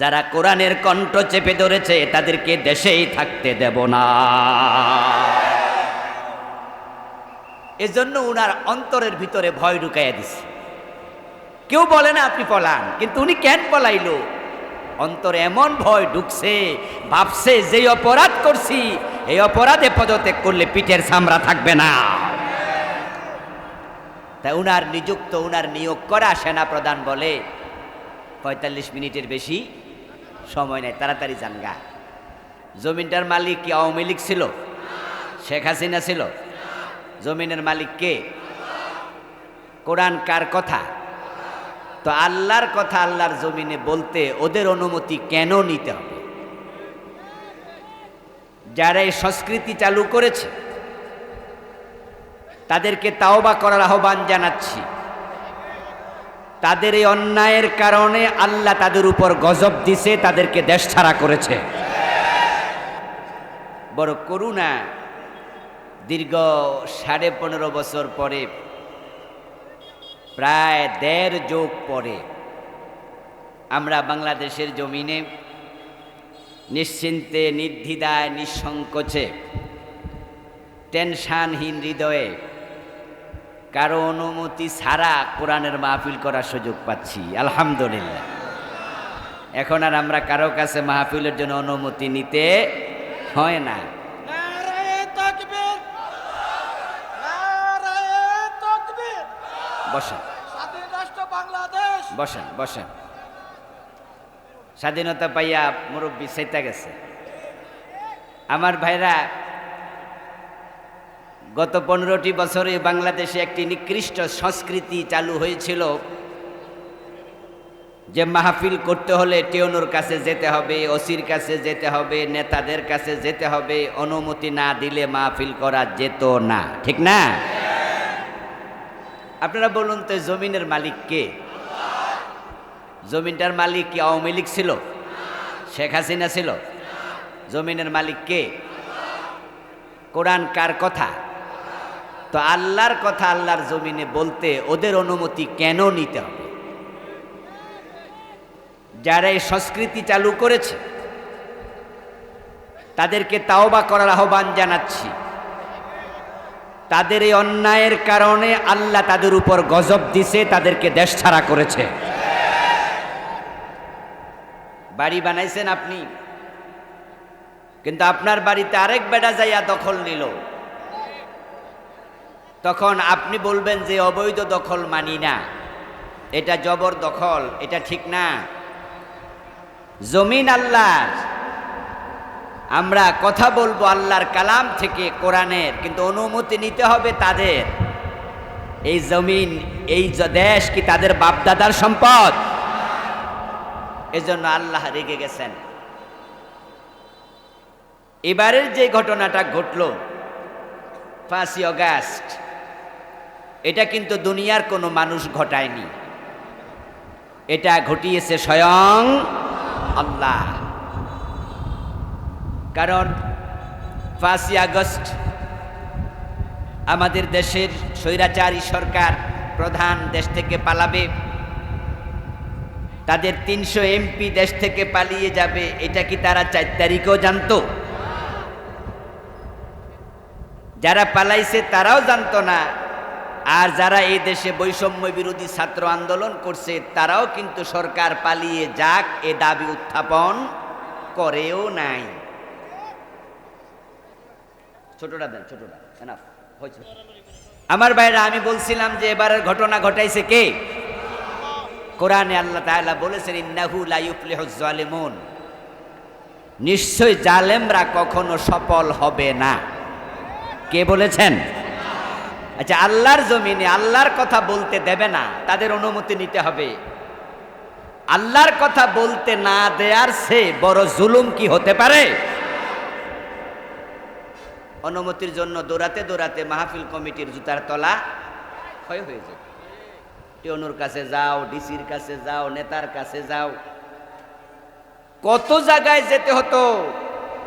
যারা কোরআনের কণ্ঠ চেপে ধরেছে, তাদেরকে দেশেই থাকতে দেব না। এজন্য উনার অন্তরের ভিতরে ভয় ঢুকাইয়া দিছে। কেউ বলে না আপনি পলান, কিন্তু উনি কেন পলাইলো? অন্তরে এমন ভয় ঢুকছে, ভাবছে যে অপরাধ করছি, এই অপরাধে পদত্যাগ করলে পিঠের সামরা থাকবে না। তাই উনার নিযুক্ত, উনার নিয়োগ করা সেনা প্রধান বলে, পঁয়তাল্লিশ মিনিটের বেশি সময় নেই, তাড়াতাড়ি জানগা। জমিনটার মালিক কি আওয়ামী লীগ ছিল? শেখ হাসিনা ছিল? জমিনের মালিক কে? কোরআন কার কথা? তো আল্লাহর কথা আল্লাহর জমিনে বলতে ওদের অনুমতি কেন নিতে হবে? যারা এই সংস্কৃতি চালু করেছে, তাদেরকে তাওবা করার আহ্বান জানাচ্ছি। তাদের এই অন্যায়ের কারণে আল্লাহ তাদের উপর গজব দিছে, তাদেরকে দেশ ছাড়া করেছে। বড় করুণা, দীর্ঘ সাড়ে পনেরো বছর পরে, প্রায় দেড় যোগ পরে, আমরা বাংলাদেশের জমিনে নিশ্চিন্তে, নির্দ্বিধায়, নিঃসংকোচে, টেনশানহীন হৃদয়ে কারও অনুমতি ছাড়া কোরআনের মাহফিল করার সুযোগ পাচ্ছি আলহামদুলিল্লাহ। এখন আর আমরা কারও কাছে মাহফিলের জন্য অনুমতি নিতে হয় না। বসেন। বসেন বসেন। স্বাধীনতা পাইয়া মুরব্বী সেটা গেছে। আমার ভাইরা গত পনেরোটি বছরে বাংলাদেশে একটি নিকৃষ্ট সংস্কৃতি চালু হয়েছিল যে মাহফিল করতে হলে টেউনুর কাছে যেতে হবে, ওসির কাছে যেতে হবে, নেতাদের কাছে যেতে হবে, অনুমতি না দিলে মাহফিল করা যেত না। ঠিক না? আপনারা বলুন তো, জমিনের মালিক কে? জমিনটার মালিক কি আওয়ামী লীগ ছিল? শেখ হাসিনা ছিল? জমিনের মালিক কে? কোরআন কার কথা? তো আল্লাহর কথা আল্লাহর জমিনে বলতে ওদের অনুমতি কেন নিতে হবে? যারা এই সংস্কৃতি চালু করেছে, তাদেরকে তাওবা করার আহ্বান জানাচ্ছি। তাদের এই অন্যায়ের কারণে আল্লাহ তাদের উপর গজব দিছে, তাদেরকে দেশ ছাড়া করেছে। বাড়ি বানাইছেন আপনি, কিন্তু আপনার বাড়িতে আরেক বেটা যাইয়া দখল নিল। তখন আপনি বলবেন যে অবৈধ দখল মানি না। এটা জবর দখল, এটা ঠিক না। জমিন আল্লাহর। আমরা কথা বলব আল্লাহর কালাম থেকে কোরআনের, কিন্তু অনুমতি নিতে হবে তাদের। এই জমিন, এই দেশ কি তাদের বাপদাদার সম্পদ? এজন্য আল্লাহ রেগে গেছেন। এবারের যে ঘটনাটা ঘটল, পাঁচই অগাস্ট এটা কিন্তু দুনিয়ার কোনো মানুষ ঘটায়নি। এটা ঘটিয়েছে স্বয়ং আল্লাহ। কারণ পাঁচই আগস্ট আমাদের দেশের স্বৈরাচারী সরকার প্রধান দেশ থেকে পালাবে। তাদের তিনশো এমপি দেশ থেকে পালিয়ে যাবে, এটা কি তারা চার তারিখেও জানতো? যারা পালাইছে তারাও জানতো না। আর যারা এই দেশে বৈষম্য বিরোধী ছাত্র আন্দোলন করছে, তারাও কিন্তু সরকার পালিয়ে যাক, এ দাবি উত্থাপন করেও নাই। ছোটটা দেন, ছোটটা। আমার ভাইরা, আমি বলছিলাম যে এবারের ঘটনা ঘটাইছে কে? কোরআনে আল্লাহ তাআলা বলেছেন, ইন্নাহু লা ইউফলিহুজ জালিমুন নিশ্চয় জালেমরা কখনো সফল হবে না। কে বলেছেন? আচ্ছা আল্লাহর জমিনে আল্লাহর কথা বলতে দেবে না, তাদের অনুমতি নিতে হবে। আল্লাহর কথা বলতে না দেয়ার সে বড় জুলুম কি হতে পারে? অনুমতির জন্য দৌড়াতে দৌড়াতে মাহফিল কমিটির জুতার তলা ক্ষয় হয়ে যায়। টিওনুর কাছে যাও, ডিসির কাছে যাও, নেতার কাছে যাও। কত জায়গায় যেতে হতো,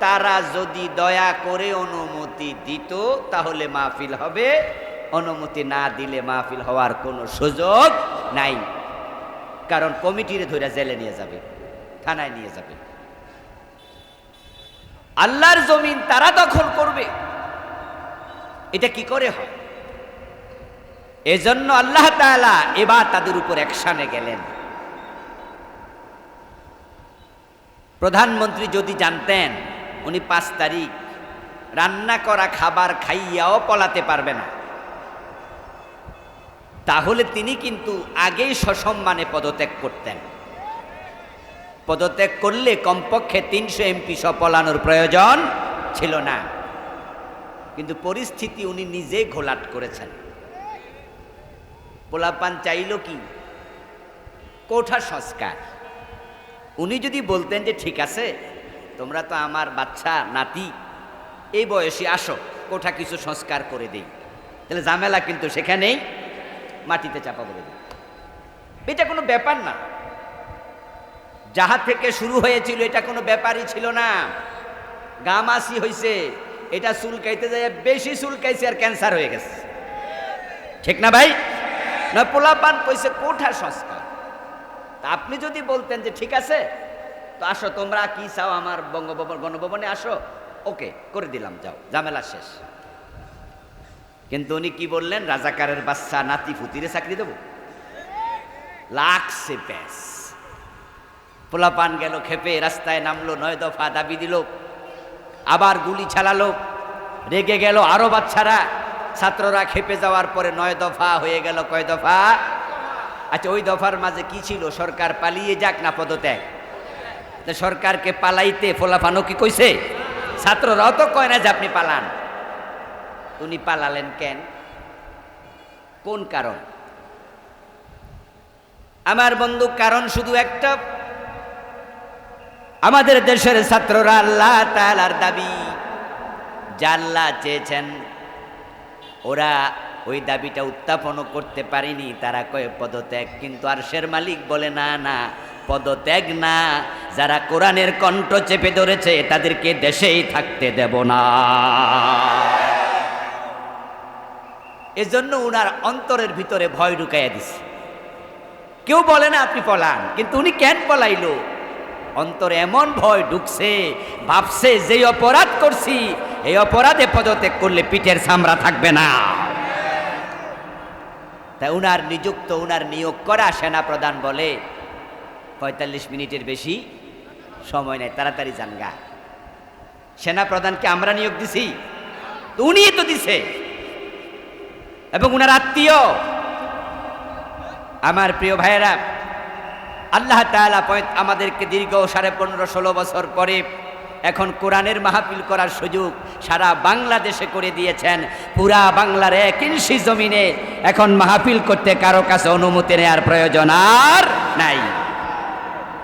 তারা যদি দয়া করে অনুমতি দিত, তাহলে মাহফিল হবে। অনুমতি না দিলে মাহফিল হওয়ার কোনো সুযোগ নাই। কারণ কমিটির ধরে জেলে নিয়ে যাবে, থানায় নিয়ে যাবে। আল্লাহর জমিন তারা দখল করবে। এটা কি করে হয়? এজন্য আল্লাহ তাআলা এবার তাদের উপর অ্যাকশনে গেলেন। প্রধানমন্ত্রী যদি জানতেন, উনি পাঁচ তারিখ রান্না করা খাবার খাইয়াও পলাতে পারবে না। তাহলে তিনি কিন্তু আগেই সসম্মানে পদত্যাগ করতেন। পদত্যাগ করলে কমপক্ষে তিনশো এমপি পলানোর প্রয়োজন ছিল না। কিন্তু পরিস্থিতি উনি নিজে ঘোলাট করেছেন। পোলাপান চাইল কি? কোঠা সংস্কার। উনি যদি বলতেন যে, ঠিক আছে, তোমরা তো আমার বাচ্চা, নাতি, এই বয়সে আসো, কোঠা কিছু সংস্কার করে দেই। তাহলে ঝামেলা কিন্তু সেখানেই মাটিতে চাপা পড়ে দেয় এটা কোনো ব্যাপার না। যাহা থেকে শুরু হয়েছিল এটা কোনো ব্যাপারই ছিল না। গামাসি হয়েছে এটা চুলকাইতে যায় বেশি চুলকাইছে আর ক্যান্সার হয়ে গেছে। ঠিক না ভাই? না, পোলাপান কইছে কোঠা সংস্কার। তা আপনি যদি বলতেন যে ঠিক আছে, তো আসো তোমরা কি চাও আমার বঙ্গভবন, গণভবনে আসো। ওকে, করে দিলাম, যাও, ঝামেলা শেষ। কিন্তু উনি কি বললেন? রাজাকারের বাচ্চা নাতি ফুতিরে চাকরি দেব। লাগছে ব্যাস। পোলাপান গেল খেপে, রাস্তায় নামলো, নয় দফা দাবি দিল, আবার গুলি চালালো, রেগে গেল আরও বাচ্চারা। ছাত্ররা খেপে যাওয়ার পরে নয় দফা হয়ে গেল কয় দফা? আচ্ছা ওই দফার মাঝে কি ছিল? সরকার পালিয়ে যাক না পদত্যাগ? সরকারকে পালাইতে ফোলাফানো কি কইছে? ছাত্ররাও তো কয় না যে আপনি পালান। উনি পালালেন কেন? কোন কারণ? আমার বন্ধু, কারণ শুধু একটা। আমাদের দেশের ছাত্ররা আল্লাহ তালার দাবি আল্লাহ চেয়েছেন। ওরা ওই দাবিটা উত্থাপনও করতে পারিনি, তারা কয়ে, পদত্যাগ। কিন্তু আর শের মালিক বলে, না না, পদত্যাগ না। যারা কোরআনের কণ্ঠ চেপে ধরেছে, তাদেরকে দেশেই থাকতে দেব না। এজন্য উনার অন্তরের ভিতরে ভয় ঢুকাইয়া দিছে। কেউ বলে না আপনি পলান, কিন্তু উনি কেন পলাইলো? অন্তরে এমন ভয় ঢুকছে, ভাবছে যে অপরাধ করছি, এই অপরাধে পদত্যাগ করলে পিঠের সামরা থাকবে না। তাই উনার নিযুক্ত, উনার নিয়োগ করা সেনা প্রধান বলে, পঁয়তাল্লিশ মিনিটের বেশি সময় নেই, তাড়াতাড়ি জানগা সেনা প্রধানকে আমরা নিয়োগ দিছি? তো উনিই তো দিছে। এবং উনার আত্মীয়, আমার প্রিয় ভাইয়েরা, আল্লাহ তালা আমাদেরকে দীর্ঘ সাড়ে পনেরো ষোলো বছর পরে এখন কোরআনের মাহফিল করার সুযোগ সারা বাংলাদেশে করে দিয়েছেন। পুরা বাংলার এক ইঞ্চি জমিনে এখন মাহফিল করতে কারও কাছে অনুমতি নেওয়ার প্রয়োজন আর নাই।